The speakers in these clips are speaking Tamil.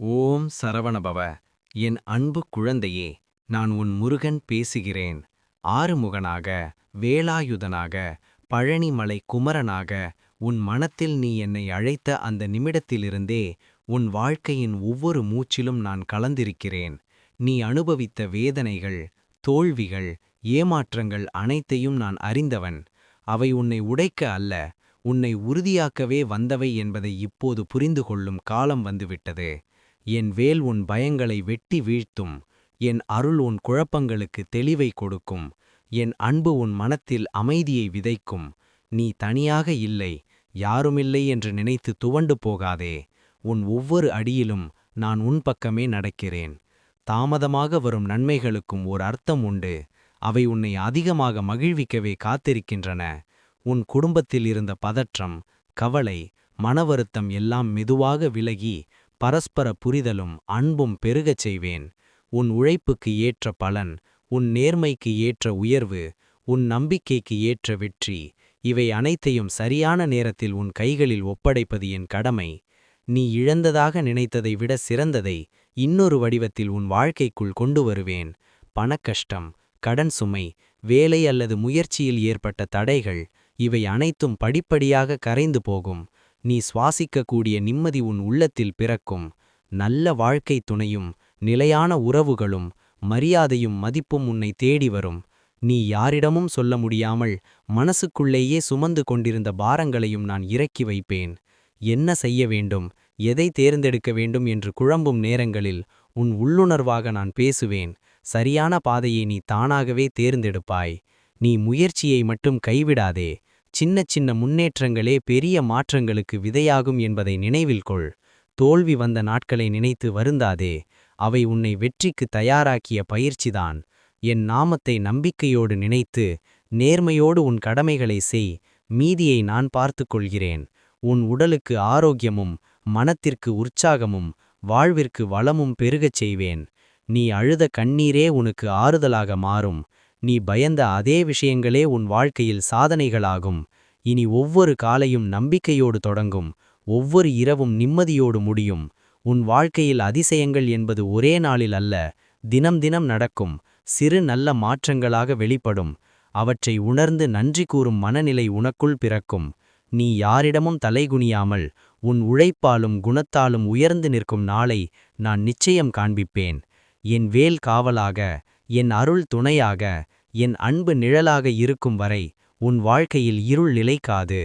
ஓம் சரவணபவ. என் அன்பு குழந்தையே நான் உன் முருகன் பேசுகிறேன். ஆறுமுகனாக வேலாயுதனாக பழனிமலை குமரனாக உன் மனத்தில் நீ என்னை அழைத்த அந்த நிமிடத்திலிருந்தே உன் வாழ்க்கையின் ஒவ்வொரு மூச்சிலும் நான் கலந்திருக்கிறேன். நீ அனுபவித்த வேதனைகள் தோல்விகள் ஏமாற்றங்கள் அனைத்தையும் நான் அறிந்தவன். அவை உன்னை உடைக்க அல்ல உன்னை உறுதியாக்கவே வந்தவை என்பதை இப்போது புரிந்து கொள்ளும் காலம் வந்துவிட்டது. என் வேல் உன் பயங்களை வெட்டி வீழ்த்தும் என் அருள் உன் குழப்பங்களுக்கு தெளிவை கொடுக்கும் என் அன்பு உன் மனத்தில் அமைதியை விதைக்கும். நீ தனியாக இல்லை யாருமில்லை என்று நினைத்து துவண்டு போகாதே உன் ஒவ்வொரு அடியிலும் நான் உன் பக்கமே நடக்கிறேன். தாமதமாக வரும் நன்மைகளுக்கும் ஓர் அர்த்தம் உண்டு அவை உன்னை அதிகமாக மகிழ்விக்கவே காத்திருக்கின்றன. உன் குடும்பத்தில் இருந்த பதற்றம் கவலை மனவருத்தம் எல்லாம் மெதுவாக விலகி பரஸ்பர புரிதலும் அன்பும் பெருகச் செய்வேன். உன் உழைப்புக்கு ஏற்ற பலன் உன் நேர்மைக்கு ஏற்ற உயர்வு உன் நம்பிக்கைக்கு ஏற்ற வெற்றி இவை அனைத்தையும் சரியான நேரத்தில் உன் கைகளில் ஒப்படைப்பது என் கடமை. நீ இழந்ததாக நினைத்ததை விட சிறந்ததை இன்னொரு வடிவத்தில் உன் வாழ்க்கைக்குள் கொண்டு வருவேன். பணக்கஷ்டம் கடன் சுமை வேலை அல்லது முயற்சியில் ஏற்பட்ட தடைகள் இவை அனைத்தும் படிப்படியாக கரைந்து போகும். நீ சுவாசிக்கக்கூடிய நிம்மதி உன் உள்ளத்தில் பிறக்கும். நல்ல வாழ்க்கை துணையும் நிலையான உறவுகளும் மரியாதையும் மதிப்பும் உன்னை தேடி வரும். நீ யாரிடமும் சொல்ல முடியாமல் மனசுக்குள்ளேயே சுமந்து கொண்டிருந்த பாரங்களையும் நான் இறக்கி வைப்பேன். என்ன செய்ய வேண்டும் எதை தேர்ந்தெடுக்க வேண்டும் என்று குழம்பும் நேரங்களில் உன் உள்ளுணர்வாக நான் பேசுவேன். சரியான பாதையை நீ தானாகவே தேர்ந்தெடுப்பாய். நீ முயற்சியை மட்டும் கைவிடாதே. சின்ன சின்ன முன்னேற்றங்களே பெரிய மாற்றங்களுக்கு விதையாகும் என்பதை நினைவில் கொள். தோல்வி வந்த நாட்களை நினைத்து வருந்தாதே. அவை உன்னை வெற்றிக்கு தயாராக்கிய பயிற்சிதான். என் நாமத்தை நம்பிக்கையோடு நினைத்து நேர்மையோடு உன் கடமைகளை செய். மீதியை நான் பார்த்துக் கொள்கிறேன். உன் உடலுக்கு ஆரோக்கியமும் மனத்திற்கு உற்சாகமும் வாழ்விற்கு வளமும் பெருகச் செய்வேன். நீ அழுத கண்ணீரே உனக்கு ஆறுதலாக மாறும். நீ பயந்த அதே விஷயங்களே உன் வாழ்க்கையில் சாதனைகளாகும். இனி ஒவ்வொரு காலையும் நம்பிக்கையோடு தொடங்கும். ஒவ்வொரு இரவும் நிம்மதியோடு முடியும். உன் வாழ்க்கையில் அதிசயங்கள் என்பது ஒரே நாளில் அல்ல தினம் தினம் நடக்கும். சிறு நல்ல மாற்றங்களாக வெளிப்படும். அவற்றை உணர்ந்து நன்றி கூறும் மனநிலை உனக்குள் பிறக்கும். நீ யாரிடமும் தலைகுனியாமல் உன் உழைப்பாலும் குணத்தாலும் உயர்ந்து நிற்கும் நாளை நான் நிச்சயம் காண்பிப்பேன். என் வேல் காவலாக என் அருள் துணையாக என் அன்பு நிழலாக இருக்கும் வரை உன் வாழ்க்கையில் இருள் நிலைக்காது.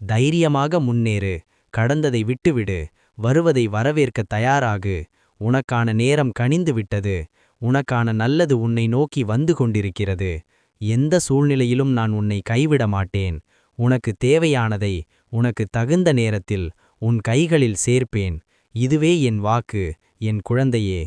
தைரியமாக முன்னேறு கடந்ததை விட்டுவிடு வருவதை வரவேற்க தயாராகு. உனக்கான நேரம் கனிந்து விட்டது உனக்கான நல்லது உன்னை நோக்கி வந்து கொண்டிருக்கிறது. எந்த சூழ்நிலையிலும் நான் உன்னை கைவிட மாட்டேன். உனக்கு தேவையானதை உனக்கு தகுந்த நேரத்தில் உன் கைகளில் சேர்ப்பேன். இதுவே என் வாக்கு என் குழந்தையே.